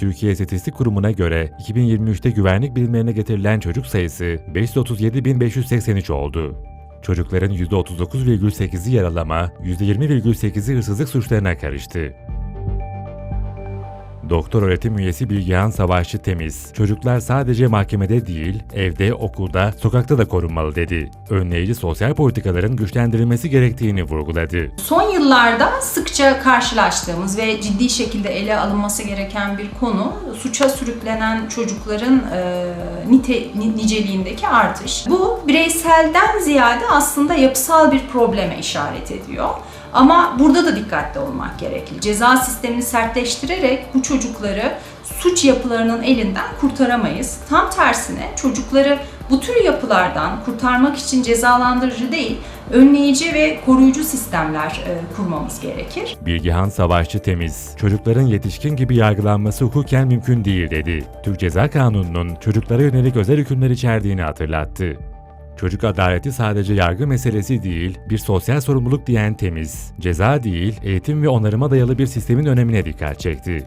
Türkiye İstatistik Kurumu'na göre 2023'te güvenlik birimlerine getirilen çocuk sayısı 537.583 oldu. Çocukların %39,8'i yaralama, %20,8'i hırsızlık suçlarına karıştı. Doktor öğretim üyesi Bilgehan Savaşçı Temiz, çocuklar sadece mahkemede değil, evde, okulda, sokakta da korunmalı dedi. Önleyici sosyal politikaların güçlendirilmesi gerektiğini vurguladı. Son yıllarda sıkça karşılaştığımız ve ciddi şekilde ele alınması gereken bir konu suça sürüklenen çocukların e, nite, ni- niceliğindeki artış. Bu bireyselden ziyade aslında yapısal bir probleme işaret ediyor. Ama burada da dikkatli olmak gerekli. Ceza sistemini sertleştirerek bu çocukları suç yapılarının elinden kurtaramayız. Tam tersine çocukları bu tür yapılardan kurtarmak için cezalandırıcı değil, önleyici ve koruyucu sistemler e, kurmamız gerekir. Bilgehan Savaşçı Temiz, çocukların yetişkin gibi yargılanması hukuken mümkün değil dedi. Türk Ceza Kanunu'nun çocuklara yönelik özel hükümler içerdiğini hatırlattı. Çocuk adaleti sadece yargı meselesi değil, bir sosyal sorumluluk diyen Temiz, ceza değil, eğitim ve onarıma dayalı bir sistemin önemine dikkat çekti.